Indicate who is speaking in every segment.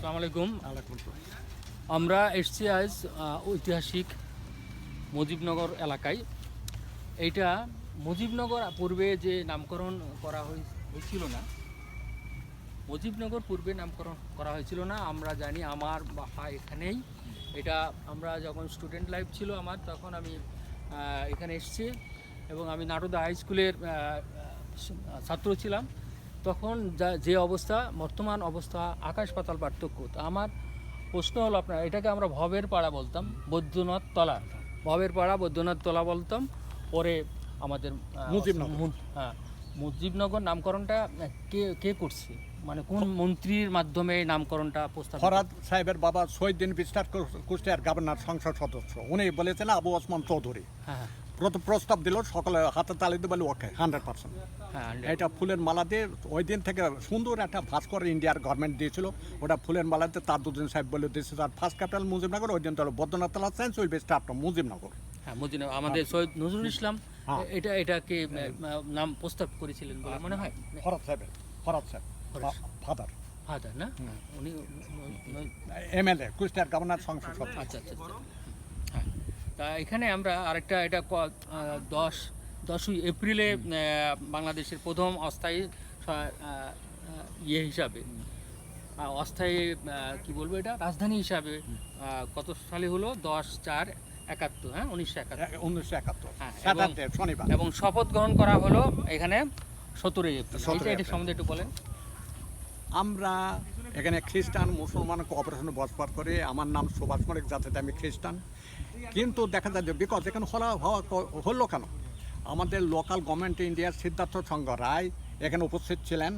Speaker 1: আসসালামু আলাইকুম। আমরা এসছি আজ ঐতিহাসিক মুজিবনগর এলাকায়। এইটা মুজিবনগর পূর্বে যে নামকরণ করা হয়ে- হয়েছিল না মুজিবনগর পূর্বে নামকরণ করা হয়েছিল না আমরা জানি আমার বাসা এখানেই। এটা আমরা যখন স্টুডেন্ট লাইফ ছিল আমার তখন আমি এখানে এসেছি এবং আমি নাটুদা হাই স্কুলের ছাত্র ছিলাম। তখন যা যে অবস্থা বর্তমান অবস্থা আকাশ পাতাল পার্থক্য তো আমার প্রশ্ন হলো আপনার এটাকে আমরা ভবের পাড়া বলতাম বৈদ্যনাথ তলা। ভবের পাড়া বৈদ্যনাথ তলা বলতাম পরে আমাদের
Speaker 2: মুজিবনগর।
Speaker 1: হ্যাঁ মুজিবনগর নামকরণটা কে কে করছে? মানে কোন মন্ত্রীর মাধ্যমে এই নামকরণটা প্রস্তাব
Speaker 2: ফরাদ সাহেবের বাবা শহীদ্দিন বিস্তার কুষ্টিয়ার গভর্নর সংসদ সদস্য। উনি বলেছিলেন আবু ওসমান চৌধুরী।
Speaker 1: হ্যাঁ হ্যাঁ,
Speaker 2: প্রস্তাব দিল সকালে হাতে তালি দিয়ে বলে ওকে হান্ড্রেড পার্সেন্ট
Speaker 1: হ্যাঁ
Speaker 2: এটা ফুলের মালা দিয়ে ওই দিন থেকে সুন্দর একটা ভাস্কর ইন্ডিয়ার গভর্নমেন্ট দিয়েছিল। ওটা ফুলের মালাতে তাজুদ্দিন সাহেব বলে দিয়েছে তার ফার্স্ট ক্যাপিটাল মুজিবনগর ওই দিন তো বদ্রনাথ তালা change will be start Mujibnagar.
Speaker 1: হ্যাঁ আমাদের সৈয়দ নজরুল ইসলাম
Speaker 2: হ্যাঁ।
Speaker 1: এটা এটাকে নাম প্রস্তাব করেছিলেন বলে মনে হয়?
Speaker 2: ফরাদ সাহেবের ফরাদ সাহেব ফাদার
Speaker 1: ফাদার না? উনি
Speaker 2: এমএলএ কুষ্টিয়ার গভর্নর সংসদ
Speaker 1: আচ্ছা আচ্ছা আচ্ছা। হ্যাঁ তা এখানে আমরা আরেকটা এটা দশ দশই এপ্রিলে বাংলাদেশের প্রথম অস্থায়ী ইয়ে হিসাবে অস্থায়ী কি বলব এটা? রাজধানী হিসাবে কত সালে হলো? দশ চার একাত্তর হ্যাঁ? উনিশশো একাত্তর।
Speaker 2: উনিশশো একাত্তর।
Speaker 1: হ্যাঁ,
Speaker 2: শনিবার।
Speaker 1: এবং শপথ গ্রহণ করা হলো এখানে সতেরোই এপ্রিল।
Speaker 2: 17
Speaker 1: এইটা এটা সম্বন্ধে একটু বলেন।
Speaker 2: আমরা এখানে খ্রিস্টান মুসলমান কোঅপারেশনে বসবাস করে। আমার নাম সুভাষ মলিক যাতে আমি খ্রিস্টান। কিন্তু দেখা যায় যে বিকজ এখানে হলা হওয়া হলো কেন? আমাদের লোকাল গভর্নমেন্ট ইন্ডিয়ার সিদ্ধার্থ সংঘ রায় এখানে উপস্থিত ছিলেন।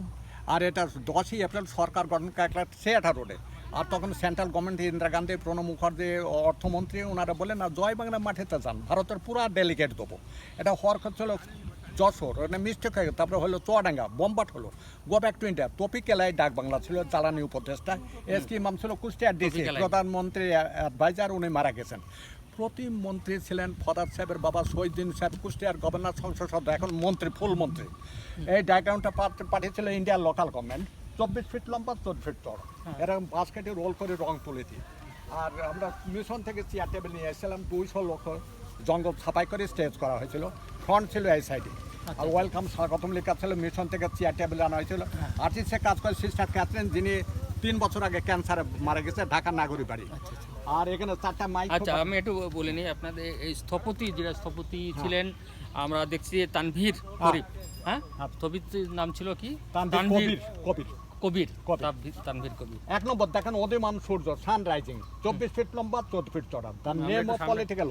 Speaker 2: আর এটা দশই এপ্রিল সরকার গঠন একটা সেটা রোডে। আর তখন সেন্ট্রাল গভর্নমেন্ট ইন্দিরা গান্ধী প্রণব মুখার্জি অর্থমন্ত্রী ওনারা বললেন না জয় বাংলা মাঠেতে যান ভারতের পুরা ডেলিগেট দেবো। এটা হওয়ার ছিল যশোর ওখানে মিস্টেক হয়ে। তারপরে হলো চুয়াডাঙ্গা বোমবাট হলো। গো ব্যাক টু ইন্ডিয়া তপিক এলাই ডাক বাংলা ছিল জ্বালানি উপদেষ্টা। এস কি ইমাম ছিল কুষ্টিয়ার ডিসি প্রধানমন্ত্রী অ্যাডভাইজার উনি মারা গেছেন। প্রতিমন্ত্রী ছিলেন ফদার সাহেবের বাবা শহীদ্দিন সাহেব কুষ্টিয়ার গভর্নর সংসদ সদস্য এখন মন্ত্রী ফুল মন্ত্রী। এই ডায়াগ্রামটা পাঠিয়েছিল ইন্ডিয়ার লোকাল গভর্নমেন্ট চব্বিশ ফিট লম্বা চোদ্দ ফিট চড় এরকম বাস্কেটে রোল করে রং তুলেছি। আর আমরা মিশন থেকে চেয়ার টেবিল নিয়ে এসেছিলাম দুইশো লোক জঙ্গল ছাপাই করে স্টেজ করা হয়েছিল। ফ্রন্ট ছিল এই সাইডে আর ওয়েলকাম স্বাগতম লেখা ছিল মিশন থেকে চেয়ার টেবিল আনা হয়েছিল। আর্টিস্টে কাজ করে সিস্টার ক্যাথরিন যিনি তিন বছর আগে ক্যান্সারে মারা গেছে ঢাকা নাগরিক বাড়ি। আর এখানে চারটা মাইক
Speaker 1: আচ্ছা আমি একটু বলে নিই আপনাদের এই স্থপতি যেটা স্থপতি ছিলেন আমরা দেখছি তানভীর করিম হ্যাঁ? স্থপতির নাম ছিল কি?
Speaker 2: তানভীর কবির কবির।
Speaker 1: তানভীর- কবির।
Speaker 2: এক নম্বর দেখেন ওদেমান সূর্য সানরাইজিং চব্বিশ ফিট লম্বা চোদ্দ ফিট চড়া তার নেম অফ পলিটিক্যাল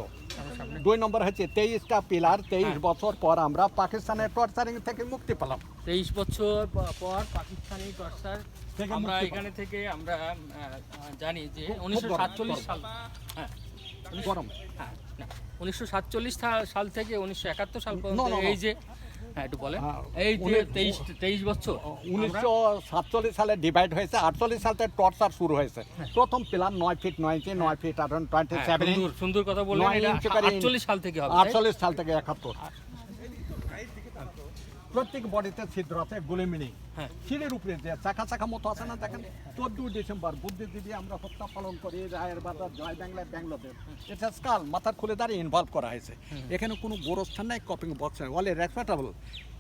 Speaker 2: দুই নম্বর হচ্ছে তেইশটা পিলার তেইশ
Speaker 1: হ্যাঁ।
Speaker 2: বছর পর আমরা পাকিস্তানের টর্চারিং থেকে মুক্তি পেলাম।
Speaker 1: তেইশ বছর পর পাকিস্তানি টর্চার আমরা এখানে থেকে আমরা জানি যে উনিশশো সাতচল্লিশ সাল হ্যাঁ
Speaker 2: গরম।
Speaker 1: হ্যাঁ উনিশশো সাতচল্লিশ সাল থেকে উনিশশো একাত্তর সাল পর্যন্ত। এই যে হ্যাঁ একটু বলেন।
Speaker 2: হ্যাঁ,
Speaker 1: এই যে তেইশ তেইশ বছর
Speaker 2: উনিশশো সাতচল্লিশ সালে ডিভাইড হয়েছে আটচল্লিশ সাল থেকে টর্চার শুরু হয়েছে। প্রথম পিলার নয় ফিট নয় ইঞ্চি নয় ফিট টোয়েন্টি
Speaker 1: হ্যাঁ,
Speaker 2: সেভেন
Speaker 1: সুন্দর কথা বললেন সাল থেকে
Speaker 2: আটচল্লিশ সাল থেকে একাত্তর। প্রত্যেক বডিতে ছিদ্র আছে গুলিমিনি
Speaker 1: হ্যাঁ।
Speaker 2: সিঁড়ির উপরে যে চাকা চাকা মতো আছে না দেখেন চোদ্দই ডিসেম্বর বুদ্ধিজীবী আমরা হত্যা পালন করি রায়ের বাজার জয় বাংলা ব্যাঙ্গলোদের এটা স্কাল মাথার খুলে দাঁড়িয়ে ইনভলভ করা হয়েছে। এখানে কোনো গোরস্থান নাই কপিং বক্স নেই। All respectable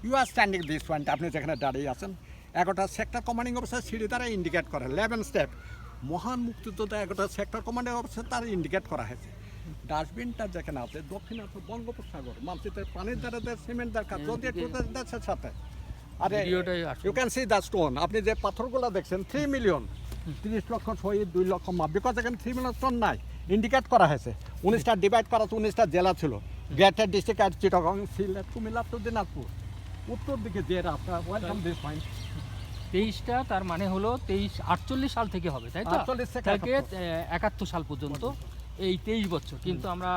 Speaker 2: you are standing this point আপনি যেখানে দাঁড়িয়ে আছেন এগারোটা সেক্টর কমান্ডিং অফিসার সিঁড়ি দ্বারা ইন্ডিকেট করে। লেভেন স্টেপ মহান মুক্তিযোদ্ধা এগারোটা সেক্টর কমান্ডিং অফিসার তার ইন্ডিকেট করা হয়েছে। ডাস্টবিনটা যেখানে আছে দক্ষিণে আছে বঙ্গোপসাগর। মানচিত্রের পানির দ্বারা দেয় সিমেন্ট দরকার যদি একটু দেশের সাথে। আরে you can see the stone আপনি যে পাথরগুলো দেখছেন থ্রি মিলিয়ন তিরিশ লক্ষ শহীদ দুই লক্ষ মা বিকজ এখানে থ্রি মিলিয়ন স্টোন নাই। ইন্ডিকেট করা হয়েছে। উনিশটা ডিভাইড করা উনিশটা জেলা ছিল। গ্রেটার ডিস্ট্রিক্ট আর চিটগং সিলেট কুমিল্লা টু দিনাজপুর উত্তর দিকে যে রাস্তা ওয়েলকাম দিস পয়েন্ট
Speaker 1: তেইশটা তার মানে হলো তেইশ আটচল্লিশ সাল থেকে হবে তাই তো?
Speaker 2: 48 থেকে
Speaker 1: থেকে একাত্তর সাল পর্যন্ত। এই তেইশ বছর কিন্তু আমরা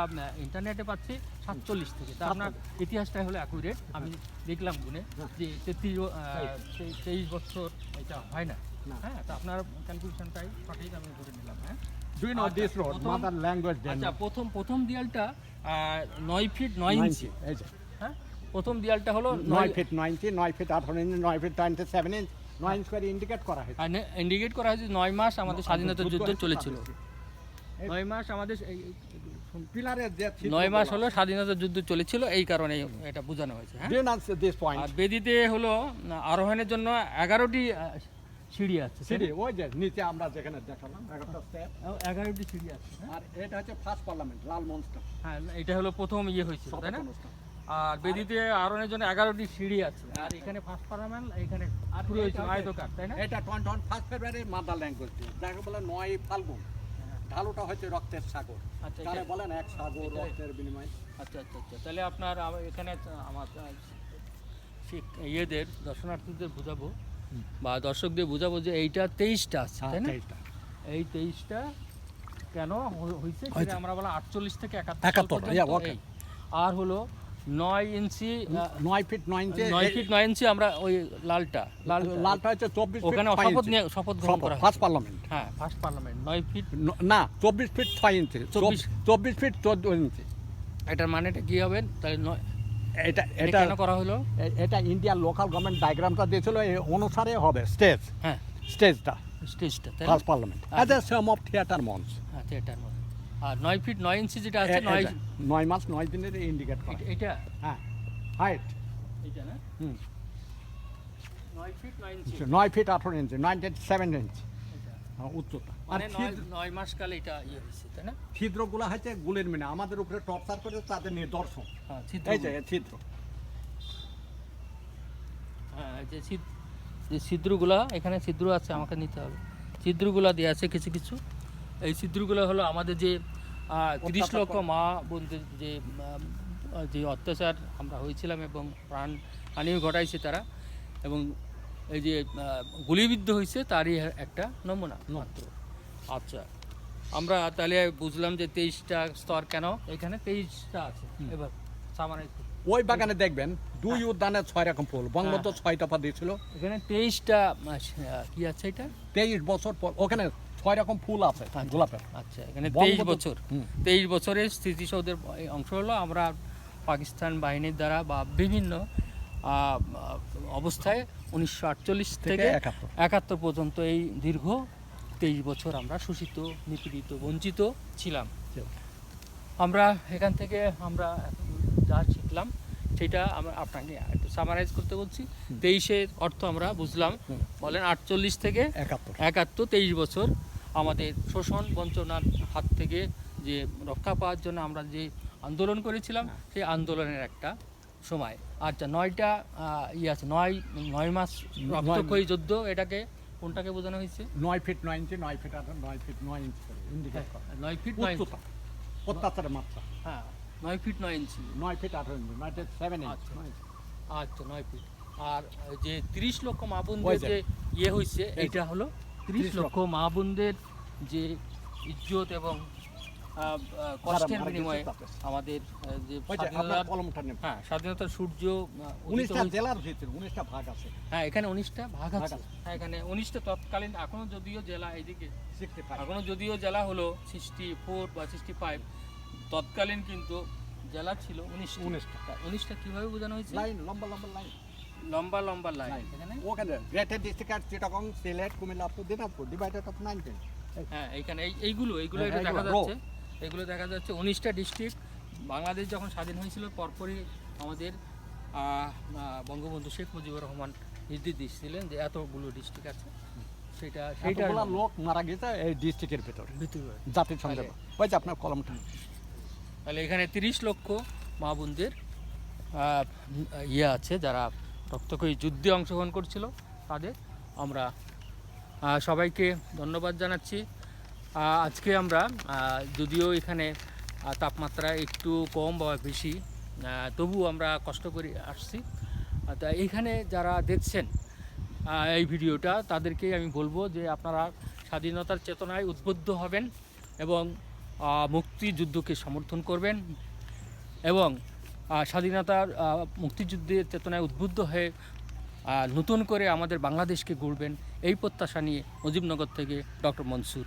Speaker 1: ইন্টারনেটে পাচ্ছি সাতচল্লিশ থেকে। তা আপনার ইতিহাসটাই হলো অ্যাকুরেট আমি দেখলাম গুনে যে তেত্রিশ তেইশ বছর এটা হয় না। হ্যাঁ তা আপনার ক্যালকুলেশনটাই সঠিক আমি ধরে নিলাম হ্যাঁ।
Speaker 2: ল্যাঙ্গুয়েজ
Speaker 1: আচ্ছা প্রথম প্রথম দেয়ালটা নয় ফিট নয় ইঞ্চি হ্যাঁ প্রথম দেয়ালটা হলো
Speaker 2: নয় ফিট নয় ইঞ্চি নয় ফিট আঠারো ইঞ্চি নয় ফিট টোয়েন্টি সেভেন ইঞ্চ নয় ইঞ্চ করে ইন্ডিকেট করা হয়েছে।
Speaker 1: ইন্ডিকেট করা হয়েছে নয় মাস আমাদের স্বাধীনতা যুদ্ধ চলেছিল। নয় মাস আমাদের
Speaker 2: পিলারের
Speaker 1: নয় মাস হলো স্বাধীনতা যুদ্ধ চলেছিল এই কারণে এটা বোঝানো হয়েছে হ্যাঁ? আর বেদিতে হলো আরোহণের জন্য এগারোটি সিঁড়ি আছে
Speaker 2: সিঁড়ি ওই যে নিচে আমরা যেখানে দেখালাম একটা স্টেপ
Speaker 1: এগারোটি সিঁড়ি আছে হ্যাঁ?
Speaker 2: আর এটা হচ্ছে ফার্স্ট পার্লামেন্ট লাল মঞ্চটা।
Speaker 1: হ্যাঁ এটা হলো প্রথম ইয়ে হয়েছিল তাই না? আর বেদিতে আরোহণের জন্য এগারোটি সিঁড়ি আছে। আর এখানে ফার্স্ট পার্লামেন্ট এখানে শুরু হয়েছিল আয়তকার তাই না?
Speaker 2: এটা twenty first February mother language যাকে বলে নয় ফাল্গুন। ঢালুটা হচ্ছে রক্তের সাগর
Speaker 1: আচ্ছা
Speaker 2: তাহলে
Speaker 1: এটা-
Speaker 2: বলেন এক সাগর রক্তের বিনিময়
Speaker 1: আচ্ছা আচ্ছা আচ্ছা তাহলে আপনার এখানে আমার ইয়েদের দর্শনার্থীদের বোঝাবো বা দর্শকদের বোঝাবো যে এইটা তেইশটা আছে তাই না। এই তেইশটা কেন হয়েছে। আমরা বলা আটচল্লিশ থেকে একাত্তর সাল
Speaker 2: 71,
Speaker 1: পর্যন্ত
Speaker 2: yeah, okay.
Speaker 1: এই। আর হলো নয় ইঞ্চি
Speaker 2: নয় ফিট নয় ইঞ্চি
Speaker 1: নয় ফিট নয় ইঞ্চি আমরা ওই লালটা। লাল
Speaker 2: লালটা হচ্ছে চব্বিশ
Speaker 1: ওখানে শপথ নিয়ে শপথ গ্রহণ করা
Speaker 2: ফার্স্ট পার্লামেন্ট
Speaker 1: হ্যাঁ ফার্স্ট পার্লামেন্ট নয় ফিট
Speaker 2: না চব্বিশ ফিট ছয় ইঞ্চি।
Speaker 1: চব্বিশ।
Speaker 2: চব্বিশ ফিট চোদ্দ ইঞ্চি।
Speaker 1: এটার মানেটা কি হবে? তাহলে নয়
Speaker 2: এটা
Speaker 1: এটা কেন করা হলো?
Speaker 2: এটা ইন্ডিয়ার লোকাল গভর্নমেন্ট ডায়াগ্রামটা দিয়েছিল এই অনুসারে হবে স্টেজ
Speaker 1: হ্যাঁ।
Speaker 2: স্টেজটা
Speaker 1: স্টেজটা
Speaker 2: first parliament. As a same of theatre মঞ্চ।
Speaker 1: হ্যাঁ থিয়েটার মধ্যে আর নয় ফিট নয় ইঞ্চি যেটা আছে নয়
Speaker 2: নয় মাস নয় দিনের ইন্ডিকেট করে।
Speaker 1: এটা-
Speaker 2: হ্যাঁ হাইট
Speaker 1: এটা না?
Speaker 2: হুম।
Speaker 1: নয় ফিট
Speaker 2: ফিট আঠারো ইঞ্চি নাইনটি সেভেন ইঞ্চি হ্যাঁ, উচ্চতা। আর
Speaker 1: মানে নয় মাস কালে এটা ইয়ে হয়েছে তাই না?
Speaker 2: ছিদ্রগুলো হচ্ছে গুলের মিনে। আমাদের উপরে টর্চার করে তাদের নিদর্শন।
Speaker 1: হ্যাঁ ছিদ্র
Speaker 2: এই যে ছিদ্র।
Speaker 1: হ্যাঁ যে ছিদ্রগুলা এখানে ছিদ্র আছে আমাকে নিতে হবে। ছিদ্রগুলা দেওয়া আছে কিছু কিছু। এই ছিদ্রগুলো হলো আমাদের যে তিরিশ লক্ষ মা বোনদের যে যে অত্যাচার আমরা হয়েছিলাম এবং প্রাণ হানিও ঘটাইছে তারা এবং এই যে গুলিবিদ্ধ হয়েছে তারই একটা নমুনা মাত্র। আচ্ছা আমরা তাহলে বুঝলাম যে তেইশটা স্তর কেন? এখানে তেইশটা আছে। এবার সামান্য
Speaker 2: ওই বাগানে দেখবেন দুই উদ্যানে ছয় রকম ফুল। বঙ্গবন্ধু
Speaker 1: হ্যাঁ।
Speaker 2: ছয় দফা দিয়েছিল।
Speaker 1: এখানে তেইশটা কি আছে এটা?
Speaker 2: তেইশ বছর পর ওখানে ছয় রকম ফুল আছে গোলাপের।
Speaker 1: আচ্ছা এখানে তেইশ বছর। তেইশ বছরের স্মৃতিসৌধের অংশ হলো আমরা পাকিস্তান বাহিনীর দ্বারা বা বিভিন্ন অবস্থায় উনিশশো আটচল্লিশ
Speaker 2: থেকে। একাত্তর।
Speaker 1: পর্যন্ত এই দীর্ঘ তেইশ বছর আমরা শোষিত নিপীড়িত বঞ্চিত ছিলাম। আমরা এখান থেকে আমরা যা শিখলাম সেটা আমরা আপনাকে একটু সামারাইজ করতে বলছি। তেইশের অর্থ আমরা বুঝলাম। বলেন আটচল্লিশ থেকে
Speaker 2: একাত্তর।
Speaker 1: একাত্তর তেইশ বছর। আমাদের শোষণ বঞ্চনার হাত থেকে যে রক্ষা পাওয়ার জন্য আমরা যে আন্দোলন করেছিলাম সেই আন্দোলনের একটা সময়। আচ্ছা নয়টা ইয়ে আছে নয় নয় মাস রক্তক্ষয়ী যুদ্ধ এটাকে কোনটাকে বোঝানো হয়েছে?
Speaker 2: নয় ফিট নয় ইঞ্চি নয় ফিট আঠারো নয় ফিট নয় ইঞ্চি ইন্ডিকেট করা।
Speaker 1: নয় ফিট নয়
Speaker 2: অত্যাচারের মাত্রা।
Speaker 1: হ্যাঁ নয় ফিট নয় ইঞ্চি।
Speaker 2: নয় ফিট আঠারো ইঞ্চি নয় ফিট সেভেন
Speaker 1: আচ্ছা।
Speaker 2: ইঞ্চি।
Speaker 1: আচ্ছা নয় ফিট। আর যে তিরিশ লক্ষ মা
Speaker 2: ওই যে।
Speaker 1: যে ইয়ে হয়েছে এটা হলো তিরিশ লক্ষ মা বোনদের যে ইজ্জত এবং কষ্টের বিনিময়ে আমাদের যে হ্যাঁ স্বাধীনতার সূর্য
Speaker 2: উনিশটা জেলার ভিতরে উনিশটা ভাগ আছে।
Speaker 1: হ্যাঁ এখানে উনিশটা ভাগ আছে। হ্যাঁ এখানে উনিশটা তৎকালীন এখনও যদিও জেলা এইদিকে এখনও যদিও জেলা হলো সিক্সটি ফোর বা সিক্সটি ফাইভ তৎকালীন কিন্তু জেলা ছিল উনিশ
Speaker 2: উনিশটা।
Speaker 1: উনিশটা কীভাবে বোঝানো হয়েছে?
Speaker 2: লাইন লম্বা লম্বা লাইন।
Speaker 1: লম্বা লম্বা লাইন
Speaker 2: ওখানে greater district R Chittagong Sylhet Comilla up to Dinajpur divided of nineteen
Speaker 1: হ্যাঁ এইখানে এই এইগুলো এইগুলো
Speaker 2: হ্যাঁ,
Speaker 1: এটা দেখা যাচ্ছে। এগুলো দেখা যাচ্ছে উনিশটা ডিস্ট্রিক্ট বাংলাদেশ যখন স্বাধীন হয়েছিল পরপরই আমাদের বঙ্গবন্ধু শেখ মুজিবুর রহমান নির্দেশ দিচ্ছিলেন যে এতগুলো ডিস্ট্রিক্ট আছে। সেটা সেইটা
Speaker 2: লোক মারা গেছে এই ডিস্ট্রিক্টের ভিতরে।
Speaker 1: ভিতরে।
Speaker 2: জাতিসংঘে
Speaker 1: তাহলে-
Speaker 2: ওই যে আপনার কলমটা।
Speaker 1: তাহলে এখানে তিরিশ লক্ষ মা বোনদের ইয়ে আছে যারা রক্তক্ষয়ী যুদ্ধে অংশগ্রহণ করছিল তাদের। আমরা সবাইকে ধন্যবাদ জানাচ্ছি। আজকে আমরা যদিও এখানে তাপমাত্রা একটু কম বা বেশি তবু আমরা কষ্ট করে আসছি। তা এইখানে যারা দেখছেন এই ভিডিওটা, তাদেরকে আমি বলব যে আপনারা স্বাধীনতার চেতনায় উদ্বুদ্ধ হবেন এবং মুক্তিযুদ্ধকে সমর্থন করবেন এবং স্বাধীনতার মুক্তিযুদ্ধের চেতনায় উদ্বুদ্ধ হয়ে নতুন করে আমাদের বাংলাদেশকে গড়বেন এই প্রত্যাশা নিয়ে মুজিবনগর থেকে ডক্টর মনসুর।